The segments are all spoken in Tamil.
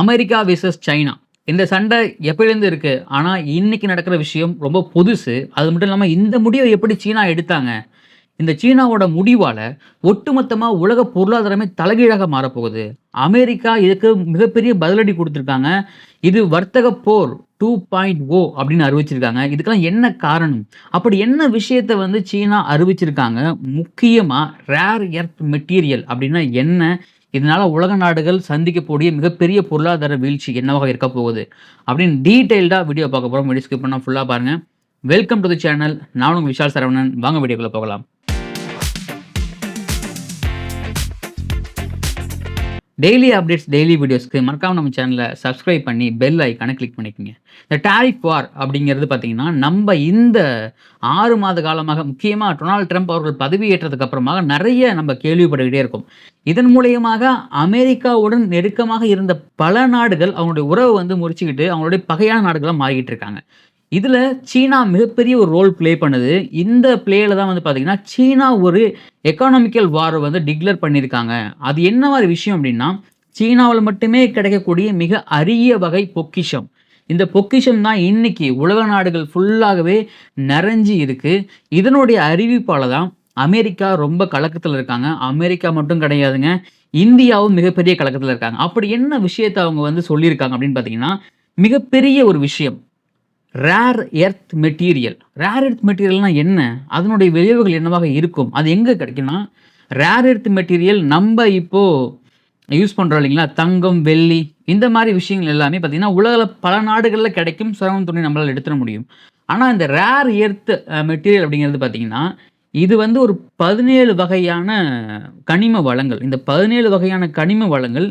America versus China. இந்த சண்டை எப்பயிலேருந்து இருக்குது ஆனால் இன்றைக்கி நடக்கிற விஷயம் ரொம்ப புதுசு. அது மட்டும் இல்லாமல் இந்த முடிவை எப்படி சீனா எடுத்தாங்க? இந்த சீனாவோட முடிவால் ஒட்டுமொத்தமாக உலக பொருளாதாரமே தலைகீழாக மாறப்போகுது. அமெரிக்கா இதுக்கு மிகப்பெரிய பதிலடி கொடுத்துருக்காங்க. இது வர்த்தக போர் டூ பாயிண்ட் ஓ அப்படின்னு அறிவிச்சிருக்காங்க. இதுக்கெல்லாம் என்ன காரணம்? அப்படி என்ன விஷயத்த வந்து சீனா அறிவிச்சிருக்காங்க? முக்கியமாக ரேர் எர்த் மெட்டீரியல் அப்படின்னா என்ன? இதனால் உலக நாடுகள் சந்திக்கக்கூடிய மிகப்பெரிய பொருளாதார வீழ்ச்சி என்னவாக இருக்க போகுது? அப்படின்னு டீட்டெயில்டாக வீடியோ பார்க்க போகிறோம் வீடியோ ஸ்கிப் பண்ணால் ஃபுல்லாக பாருங்கள் வெல்கம் டு தி சேனல் நான் உங்கள் விஷால் சரவணன். வாங்க வீடியோக்குள்ளே போகலாம். டெய்லி அப்டேட்ஸ் டெய்லி வீடியோஸ்க்கு மறக்காம நம்ம சேனலை சப்ஸ்கிரைப் பண்ணி பெல் ஐக்கானை கிளிக் பண்ணிக்கோங்க. இந்த டாரிஃப் வார் அப்படிங்கிறது பார்த்தீங்கன்னா நம்ம இந்த ஆறு மாத காலமாக முக்கியமாக டொனால்ட் ட்ரம்ப் அவர்கள் பதவியேற்றதுக்கு அப்புறமாக நிறைய நம்ம கேள்விப்பட்டுக்கிட்டே இருக்கும். இதன் மூலியமாக அமெரிக்காவுடன் நெருக்கமாக இருந்த பல நாடுகள் அவங்களுடைய உறவை வந்து முறிச்சுக்கிட்டு அவங்களுடைய பகையான நாடுகளாக மாறிக்கிட்டு இருக்காங்க. இதில் சீனா மிகப்பெரிய ஒரு ரோல் ப்ளே பண்ணுது. இந்த பிளேயில் தான் வந்து பார்த்தீங்கன்னா சீனா ஒரு எக்கானாமிக்கல் வாரை வந்து டிக்ளேர் பண்ணியிருக்காங்க. அது என்ன மாதிரி விஷயம் அப்படின்னா சீனாவில் மட்டுமே கிடைக்கக்கூடிய மிக அரிய வகை பொக்கிஷம். இந்த பொக்கிஷம் தான் இன்னைக்கு உலக நாடுகள் ஃபுல்லாகவே நிறைஞ்சி இருக்குது இதனுடைய அறிவிப்பால் தான் அமெரிக்கா ரொம்ப கலக்கத்தில் இருக்காங்க. அமெரிக்கா மட்டும் கிடையாதுங்க இந்தியாவும் மிகப்பெரிய கலக்கத்தில் இருக்காங்க. அப்படி என்ன விஷயத்தை அவங்க வந்து சொல்லியிருக்காங்க அப்படின்னு பார்த்தீங்கன்னா மிகப்பெரிய ஒரு விஷயம். Rare earth material rare earth மெட்டீரியல்னால் என்ன? அதனுடைய விளைவுகள் என்னவாக இருக்கும்? அது எங்கே கிடைக்கும்னா ரேர் எர்த் மெட்டீரியல் நம்ம இப்போது யூஸ் பண்ணுறோம் இல்லைங்களா? தங்கம் வெள்ளி இந்த மாதிரி விஷயங்கள் எல்லாமே பார்த்திங்கன்னா உலகில் பல நாடுகளில் கிடைக்கும் சிரமம் துணி நம்மளால் எடுத்துட முடியும். ஆனால் இந்த ரேர் எர்த் மெட்டீரியல் அப்படிங்கிறது பார்த்திங்கன்னா இது வந்து ஒரு பதினேழு வகையான கனிம வளங்கள். இந்த பதினேழு வகையான கனிம வளங்கள்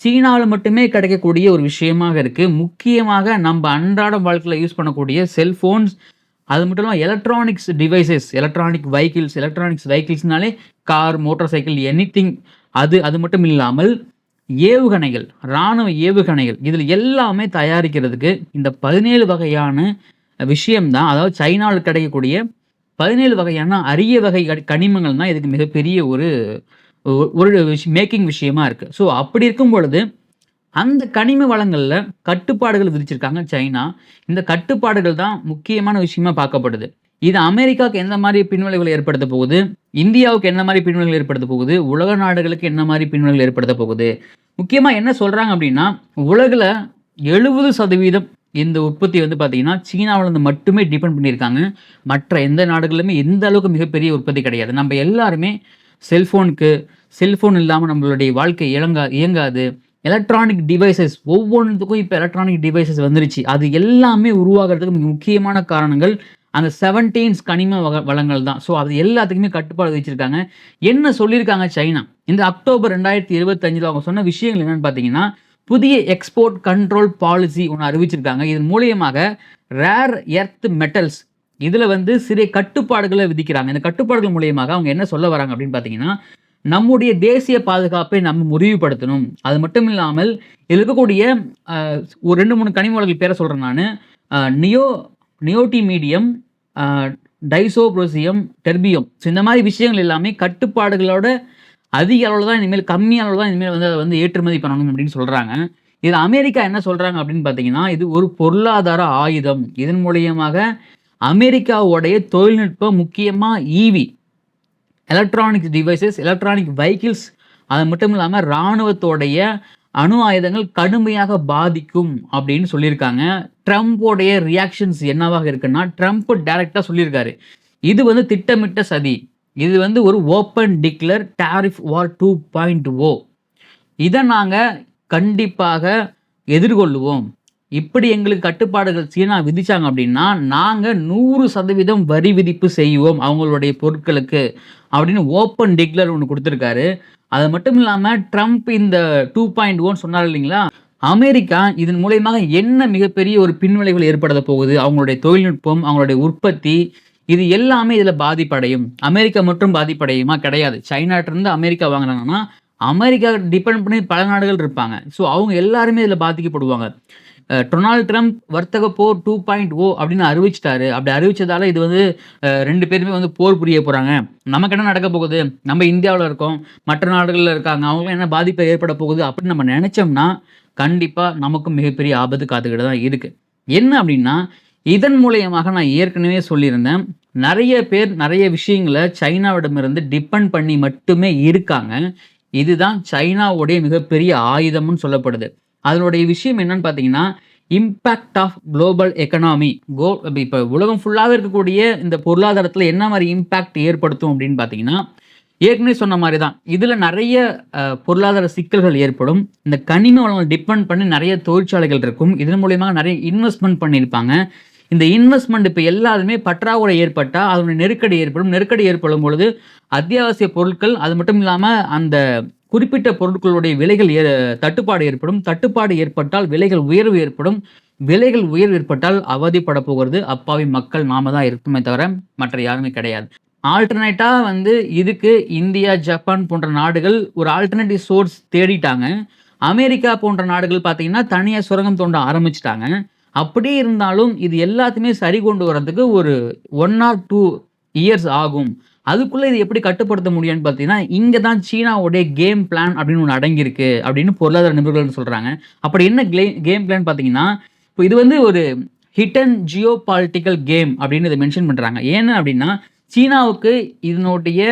சீனாவில் மட்டுமே கிடைக்கக்கூடிய ஒரு விஷயமாக இருக்குது முக்கியமாக நம்ம அன்றாட வாழ்க்கையில் யூஸ் பண்ணக்கூடிய செல்ஃபோன்ஸ் அது மட்டும் இல்லாமல் electronics devices electronic vehicles electronics வெஹிக்கிள்ஸ்னாலே car motor cycle any அது அது மட்டும் இல்லாமல் ஏவுகணைகள் இராணுவ ஏவுகணைகள் இதில் எல்லாமே தயாரிக்கிறதுக்கு இந்த பதினேழு வகையான விஷயம்தான். அதாவது சைனாவில் கிடைக்கக்கூடிய பதினேழு வகையான அரிய வகை கனிமங்கள் தான் இதுக்கு மிகப்பெரிய ஒரு ஒரு ஒரு மேக்கிங் விஷயமா இருக்குது ஸோ அப்படி இருக்கும் பொழுது அந்த கனிம வளங்களில் கட்டுப்பாடுகள் விதிச்சிருக்காங்க சைனா. இந்த கட்டுப்பாடுகள் தான் முக்கியமான விஷயமா பார்க்கப்படுது. இது அமெரிக்காவுக்கு எந்த மாதிரி பின்விளைவுகளை ஏற்படுத்த போகுது? இந்தியாவுக்கு என்ன மாதிரி பின்விளைவுகள் ஏற்படுத்த போகுது? உலக நாடுகளுக்கு என்ன மாதிரி பின்விளைவுகள் ஏற்படுத்த போகுது? முக்கியமாக என்ன சொல்கிறாங்க அப்படின்னா உலகில் எழுபது சதவீதம் இந்த உற்பத்தி வந்து பார்த்திங்கன்னா சீனாவிலேருந்து மட்டுமே டிபெண்ட் பண்ணியிருக்காங்க. மற்ற எந்த நாடுகளுமே எந்த அளவுக்கு மிகப்பெரிய உற்பத்தி கிடையாது. நம்ம எல்லாருமே செல்ஃபோனுக்கு செல்ஃபோன் இல்லாமல் நம்மளுடைய வாழ்க்கை இயங்கா இயங்காது. எலக்ட்ரானிக் டிவைசஸ் ஒவ்வொன்றுத்துக்கும் இப்போ எலக்ட்ரானிக் டிவைசஸ் வந்துருச்சு. அது எல்லாமே உருவாகிறதுக்கு மிக முக்கியமான காரணங்கள் அந்த செவன்டீன்ஸ் கனிம வக வளங்கள் தான். ஸோ அது எல்லாத்துக்குமே கட்டுப்பாடு வச்சிருக்காங்க. என்ன சொல்லியிருக்காங்க சைனா? இந்த அக்டோபர் ரெண்டாயிரத்தி இருபத்தஞ்சில் அவங்க சொன்ன விஷயங்கள் என்னென்னு பார்த்தீங்கன்னா புதிய எக்ஸ்போர்ட் கண்ட்ரோல் பாலிசி ஒன்று அறிவிச்சிருக்காங்க. இதன் மூலியமாக ரேர் எர்த் மெட்டல்ஸ் இதில் வந்து சிறிய கட்டுப்பாடுகளை விதிக்கிறாங்க. இந்த கட்டுப்பாடுகள் மூலியமாக அவங்க என்ன சொல்ல வராங்க அப்படின்னு பார்த்தீங்கன்னா நம்முடைய தேசிய பாதுகாப்பை நம்ம முறிவுபடுத்தணும். அது மட்டும் இல்லாமல் இதில் இருக்கக்கூடிய ஒரு ரெண்டு மூணு கனிமொழிகள் பேரை சொல்கிறேன் நான். Neo neodymium dysprosium terbium. So இந்த மாதிரி விஷயங்கள் எல்லாமே கட்டுப்பாடுகளோட அதிக அளவில் தான் இனிமேல் கம்மி அளவில் தான் இனிமேல் வந்து அதை வந்து ஏற்றுமதி பண்ணணும் அப்படின்னு சொல்கிறாங்க இது அமெரிக்கா என்ன சொல்கிறாங்க அப்படின்னு பார்த்தீங்கன்னா இது ஒரு பொருளாதார ஆயுதம். இதன் மூலியமாக அமெரிக்காவுடைய தொழில்நுட்பம் முக்கியமாக EV electronics devices electronic vehicles அது மட்டும் இல்லாமல் இராணுவத்தோடைய அணு ஆயுதங்கள் கடுமையாக பாதிக்கும் அப்படின்னு சொல்லியிருக்காங்க. ட்ரம்ப்போடைய ரியாக்ஷன்ஸ் என்னவாக இருக்குன்னா ட்ரம்ப் டைரெக்டாக சொல்லியிருக்காரு. இது வந்து திட்டமிட்ட சதி. இது வந்து ஒரு open declare tariff war two point O இதை நாங்கள் கண்டிப்பாக எதிர்கொள்ளுவோம். இப்படி எங்களுக்கு கட்டுப்பாடுகள் சீனா விதிச்சாங்க அப்படின்னா நாங்கள் நூறு சதவீதம் வரி விதிப்பு செய்வோம் அவங்களுடைய பொருட்களுக்கு அப்படின்னு ஓப்பன் டிக்ளர் ஒன்று கொடுத்துருக்காரு. அது மட்டும் இல்லாமல் ட்ரம்ப் இந்த டூ பாயிண்ட் ஒன் சொன்னார் இல்லைங்களா? அமெரிக்கா இதன் மூலயமாக என்ன மிகப்பெரிய ஒரு பின்விளைவுகள் ஏற்படுத்த போகுது? அவங்களுடைய தொழில்நுட்பம் அவங்களுடைய உற்பத்தி இது எல்லாமே இதில் பாதிப்படையும். அமெரிக்கா மட்டும் பாதிப்படையுமா? கிடையாது. சைனாட்டிருந்து அமெரிக்கா வாங்குறாங்கன்னா அமெரிக்கா டிபெண்ட் பண்ணி பல நாடுகள் இருப்பாங்க. ஸோ அவங்க எல்லாருமே இதில் பாதிக்கப்படுவாங்க. டொனால்ட் ட்ரம்ப் வர்த்தக போர் 2.0 அப்படின்னு அறிவிச்சிட்டாரு அப்படி அறிவிச்சதால இது வந்து ரெண்டு பேருமே வந்து போர் புரிய போகிறாங்க நமக்கு என்ன நடக்க போகுது? நம்ம இந்தியாவில் இருக்கோம். மற்ற நாடுகளில் இருக்காங்க. அவங்களும் என்ன பாதிப்பு ஏற்பட போகுது அப்படின்னு நம்ம நினச்சோம்னா கண்டிப்பாக நமக்கும் மிகப்பெரிய ஆபத்து காத்துக்கிட்டு தான் இருக்குது என்ன அப்படின்னா, இதன் மூலியமாக நான் ஏற்கனவே சொல்லியிருந்தேன். நிறைய பேர் நிறைய விஷயங்கள சைனாவிடமிருந்து டிபெண்ட் பண்ணி மட்டுமே இருக்காங்க. இதுதான் சைனாவுடைய மிகப்பெரிய ஆயுதம்னு சொல்லப்படுது. அதனுடைய விஷயம் என்னன்னு பார்த்தீங்கன்னா, இம்பேக்ட் ஆஃப் குளோபல் எக்கனாமி கோ இப்போ உலகம் ஃபுல்லாகவே இருக்கக்கூடிய இந்த பொருளாதாரத்தில் என்ன மாதிரி இம்பேக்ட் ஏற்படுத்தும் அப்படின்னு பார்த்தீங்கன்னா, ஏற்கனவே சொன்ன மாதிரி தான். இதில் நிறைய பொருளாதார சிக்கல்கள் ஏற்படும். இந்த கனிம வளங்கள் டிபெண்ட் பண்ணி நிறைய தொழிற்சாலைகள் இருக்கும். இதன் மூலயமா நிறைய இன்வெஸ்ட்மெண்ட் பண்ணியிருப்பாங்க. இந்த இன்வெஸ்ட்மெண்ட் இப்போ எல்லாருமே பற்றாக்குறை ஏற்பட்டால் அதனுடைய நெருக்கடி ஏற்படும். நெருக்கடி ஏற்படும் பொழுது, அத்தியாவசிய பொருட்கள் அது மட்டும் இல்லாமல் அந்த குறிப்பிட்ட பொருட்களுடைய விலைகள் ஏ தட்டுப்பாடு ஏற்படும். தட்டுப்பாடு ஏற்பட்டால் விலைகள் உயர்வு ஏற்படும். விலைகள் உயர்வு ஏற்பட்டால் அவதிப்பட போகிறது அப்பாவி மக்கள் நாம தான் இருக்குமே தவிர, மற்ற யாருமே கிடையாது. ஆல்டர்னேட்டாக வந்து இதுக்கு இந்தியா, ஜப்பான் போன்ற நாடுகள் ஒரு ஆல்டர்னேட்டிவ் சோர்ஸ் தேடிட்டாங்க. அமெரிக்கா போன்ற நாடுகள் பார்த்தீங்கன்னா, தனியாக சுரங்கம் தோண்ட ஆரம்பிச்சிட்டாங்க அப்படியே இருந்தாலும் இது எல்லாத்தையுமே சரி கொண்டு வரதுக்கு ஒரு ஒன் ஆர் டூ இயர்ஸ் ஆகும். அதுக்குள்ளே இது எப்படி கட்டுப்படுத்த முடியும்னு பார்த்தீங்கன்னா, இங்கே தான் சீனாவுடைய கேம் பிளான் அப்படின்னு ஒன்று அடங்கியிருக்கு அப்படின்னு பொருளாதார நிபுணர்கள் சொல்கிறாங்க அப்படி என்ன கிளே கேம் பிளான் பார்த்தீங்கன்னா, இப்போ இது வந்து ஒரு ஹிட்டன் ஜியோ பாலிட்டிக்கல் கேம் அப்படின்னு இதை மென்ஷன் பண்ணுறாங்க ஏன்னு அப்படின்னா, சீனாவுக்கு இதனுடைய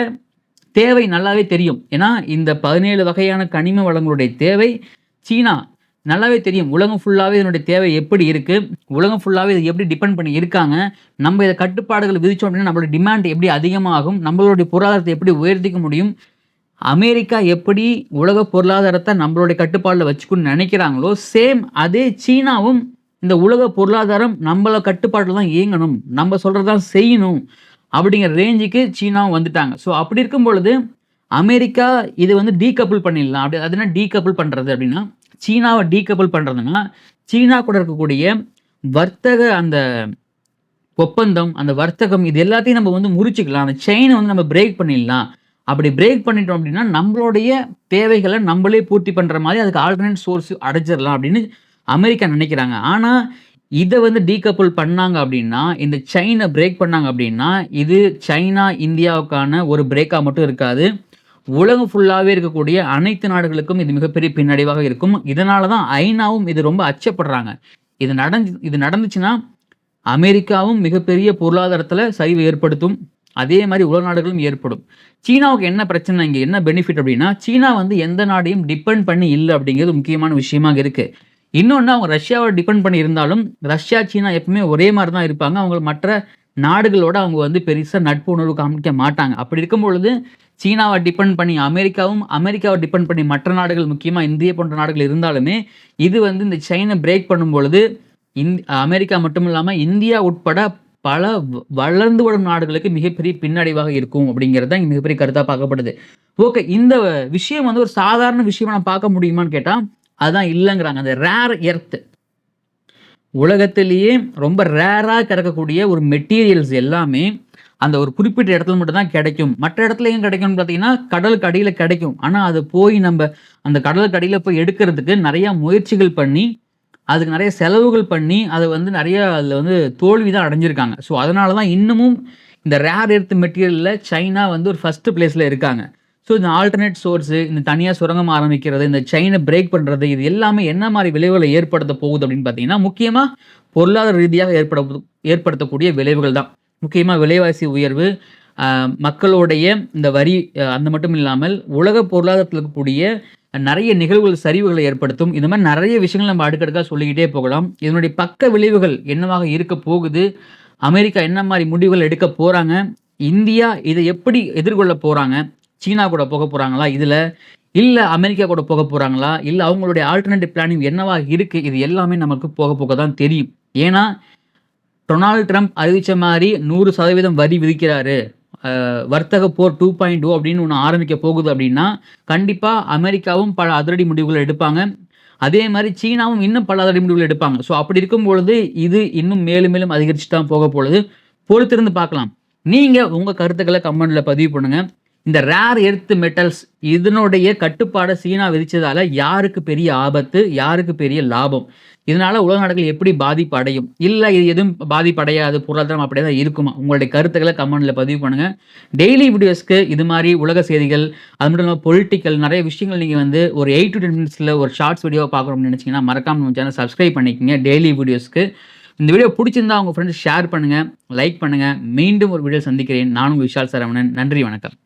தேவை நல்லாவே தெரியும். ஏன்னா, இந்த 17 வகையான கனிம வளங்களுடைய தேவை சீனா நல்லாவே தெரியும். உலகம் ஃபுல்லாகவே இதனுடைய தேவை எப்படி இருக்குது உலகம் ஃபுல்லாகவே இது எப்படி டிபெண்ட் பண்ணி இருக்காங்க? நம்ம இதை கட்டுப்பாடுகள் விதித்தோம் அப்படின்னா, நம்மளோட டிமாண்ட் எப்படி அதிகமாகும்? நம்மளுடைய பொருளாதாரத்தை எப்படி உயர்த்திக்க முடியும்? அமெரிக்கா எப்படி உலக பொருளாதாரத்தை நம்மளுடைய கட்டுப்பாட்டில் வச்சுக்கணும்னு நினைக்கிறாங்களோ சேம் அதே சீனாவும் இந்த உலக பொருளாதாரம் நம்மள கட்டுப்பாட்டில் தான் இயங்கணும். நம்ம சொல்கிறதான் தான் செய்யணும். அப்படிங்கிற ரேஞ்சுக்கு சீனாவும் வந்துட்டாங்க. ஸோ அப்படி இருக்கும் பொழுது, அமெரிக்கா இது வந்து டீகப்பிள் பண்ணிடலாம். அப்படி அது என்ன டீகப்பிள் பண்ணுறது அப்படின்னா, சீனாவை டீகப்பிள் பண்ணுறதுன்னா சீனா கூட இருக்கக்கூடிய வர்த்தக அந்த ஒப்பந்தம், அந்த வர்த்தகம் இது எல்லாத்தையும் நம்ம வந்து முறிச்சிக்கலாம் அந்த செயினை வந்து நம்ம பிரேக் பண்ணிடலாம். அப்படி பிரேக் பண்ணிட்டோம் அப்படின்னா, நம்மளுடைய தேவைகளை நம்மளே பூர்த்தி பண்ணுற மாதிரி அதுக்கு ஆல்டர்னேட் சோர்ஸ் அடைச்சிடலாம் அப்படின்னு அமெரிக்கா நினைக்கிறாங்க ஆனால் இதை வந்து டீகப்பிள் பண்ணாங்க அப்படின்னா, இந்த சைனை பிரேக் பண்ணாங்க அப்படின்னா, இது சைனா, இந்தியாவுக்கான ஒரு பிரேக்காக மட்டும் இருக்காது. உலகம் ஃபுல்லாகவே இருக்கக்கூடிய அனைத்து நாடுகளுக்கும் இது மிகப்பெரிய பின்னடைவாக இருக்கும். இதனால தான் ஐநாவும் இது ரொம்ப அச்சப்படுறாங்க. இது நடந்து இது நடந்துச்சுன்னா, அமெரிக்காவும் மிகப்பெரிய பொருளாதாரத்தில் சரிவு ஏற்படுத்தும். அதே மாதிரி உலக நாடுகளும் ஏற்படும். சீனாவுக்கு என்ன பிரச்சனை இங்கே என்ன பெனிஃபிட் அப்படின்னா, சீனா வந்து எந்த நாடையும் டிபெண்ட் பண்ணி இல்லை அப்படிங்கிறது முக்கியமான விஷயமாக இருக்குது இன்னொன்று அவங்க ரஷ்யாவை டிபெண்ட் பண்ணி இருந்தாலும், ரஷ்யா, சீனா எப்பவுமே ஒரே மாதிரி தான் இருப்பாங்க. அவங்க மற்ற நாடுகளோட அவங்க வந்து பெருசாக நட்பு உணர்வு காமிக்க மாட்டாங்க. அப்படி இருக்கும் பொழுது, சீனாவை டிபெண்ட் பண்ணி அமெரிக்காவும், அமெரிக்காவை டிபெண்ட் பண்ணி மற்ற நாடுகள் முக்கியமாக இந்தியா போன்ற நாடுகள் இருந்தாலுமே, இது வந்து இந்த சைனை பிரேக் பண்ணும் பொழுது, இந் அமெரிக்கா மட்டும் இல்லாமல் இந்தியா உட்பட பல வளர்ந்து வரும் நாடுகளுக்கு மிகப்பெரிய பின்னடைவாக இருக்கும் அப்படிங்கிறது தான் மிகப்பெரிய கருத்தாக பார்க்கப்படுது. ஓகே. இந்த விஷயம் வந்து ஒரு சாதாரண விஷயமா நான் பார்க்க முடியுமான்னு கேட்டால் அதான் இல்லைங்கிறாங்க அந்த ரேர் எர்த் உலகத்திலேயே ரொம்ப ரேராக கிடக்கக்கூடிய ஒரு மெட்டீரியல்ஸ் எல்லாமே, அந்த ஒரு குறிப்பிட்ட இடத்துல மட்டும்தான் கிடைக்கும். மற்ற இடத்துலையும் கிடைக்கும்னு பார்த்தீங்கன்னா, கடலுக்கு அடியில் கிடைக்கும். ஆனால் அது போய் நம்ம அந்த கடலுக்கு அடியில் போய் எடுக்கிறதுக்கு நிறையா முயற்சிகள் பண்ணி, அதுக்கு நிறைய செலவுகள் பண்ணி, அதை வந்து நிறைய அதில் வந்து தோல்வி தான் அடைஞ்சிருக்காங்க. ஸோ அதனால தான் இன்னமும் இந்த ரேர் எர்த் மெட்டீரியலில் சைனா வந்து ஒரு ஃபஸ்ட்டு பிளேஸில் இருக்காங்க. ஸோ இந்த ஆல்டர்னேட் சோர்ஸு இந்த தனியாக சுரங்கம் ஆரம்பிக்கிறது, இந்த செயினை பிரேக் பண்ணுறது இது எல்லாமே என்ன மாதிரி விளைவுகளை ஏற்படுத்த போகுது அப்படின்னு பார்த்தீங்கன்னா, முக்கியமாக பொருளாதார ரீதியாக ஏற்பட ஏற்படுத்தக்கூடிய விளைவுகள் தான். முக்கியமாக விலைவாசி உயர்வு, மக்களுடைய இந்த வரி அந்த மட்டும் இல்லாமல் உலக பொருளாதாரத்தில் இருக்கக்கூடிய நிறைய நிகழ்வுகள் சரிவுகளை ஏற்படுத்தும். இந்த மாதிரி நிறைய விஷயங்கள் நம்ம அடுக்கடுக்காக சொல்லிக்கிட்டே போகலாம். இதனுடைய பக்க விளைவுகள் என்னவாக இருக்க போகுது? அமெரிக்கா என்ன மாதிரி முடிவுகள் எடுக்க போகிறாங்க இந்தியா இதை எப்படி எதிர்கொள்ள போகிறாங்க சீனா கூட போக போகிறாங்களா இதில் இல்லை அமெரிக்கா கூட போக போகிறாங்களா இல்லை அவங்களுடைய ஆல்டர்னேட்டிவ் பிளானிங் என்னவாக இருக்குது இது எல்லாமே நமக்கு போக போக தான் தெரியும். ஏன்னா, டொனால்ட் ட்ரம்ப் அறிவித்த மாதிரி நூறு சதவீதம் வரி விதிக்கிறாரு. வர்த்தக போர் 2.0 அப்படின்னு ஒன்று ஆரம்பிக்க போகுது அப்படின்னா, கண்டிப்பாக அமெரிக்காவும் பல அதிரடி முடிவுகள் எடுப்பாங்க. அதே மாதிரி சீனாவும் இன்னும் பல அதிரடி முடிவுகள் எடுப்பாங்க. ஸோ அப்படி இருக்கும் பொழுது, இது இன்னும் மேலும் மேலும் அதிகரிச்சு தான் போக பொழுது. பொறுத்திருந்து பார்க்கலாம். நீங்கள் உங்கள் கருத்துக்களை கமெண்டில் பதிவு பண்ணுங்கள் இந்த ரேர் எர்த் மெட்டல்ஸ் இதனுடைய கட்டுப்பாடை சீனா விதிச்சதால யாருக்கு பெரிய ஆபத்து யாருக்கு பெரிய லாபம்? இதனால உலக நாடுகள் எப்படி பாதிப்பு அடையும்? இல்லை இது எதுவும் பாதிப்படையாது பொருளாதாரம் அப்படியே தான் இருக்குமா? உங்களுடைய கருத்துக்களை கமெண்டில் பதிவு பண்ணுங்கள் டெய்லி வீடியோஸ்க்கு இது மாதிரி உலக செய்திகள் அது மட்டும் இல்லாமல் பொலிட்டிக்கல் நிறைய விஷயங்கள் நீங்கள் வந்து ஒரு எயிட் டு டென் மினிட்ஸில் ஒரு ஷார்ட்ஸ் வீடியோ பார்க்கணும்னு நினச்சிங்கன்னா மறக்காமல் நம்ம சேனல் சப்ஸ்கிரைப் பண்ணிக்கோங்க டெய்லி வீடியோஸ்க்கு இந்த வீடியோ பிடிச்சிருந்தா உங்கள் ஃப்ரெண்ட்ஸ் ஷேர் பண்ணுங்கள் லைக் பண்ணுங்கள் மீண்டும் ஒரு வீடியோ சந்திக்கிறேன். நானும் விஷால் சரவணன். நன்றி வணக்கம்.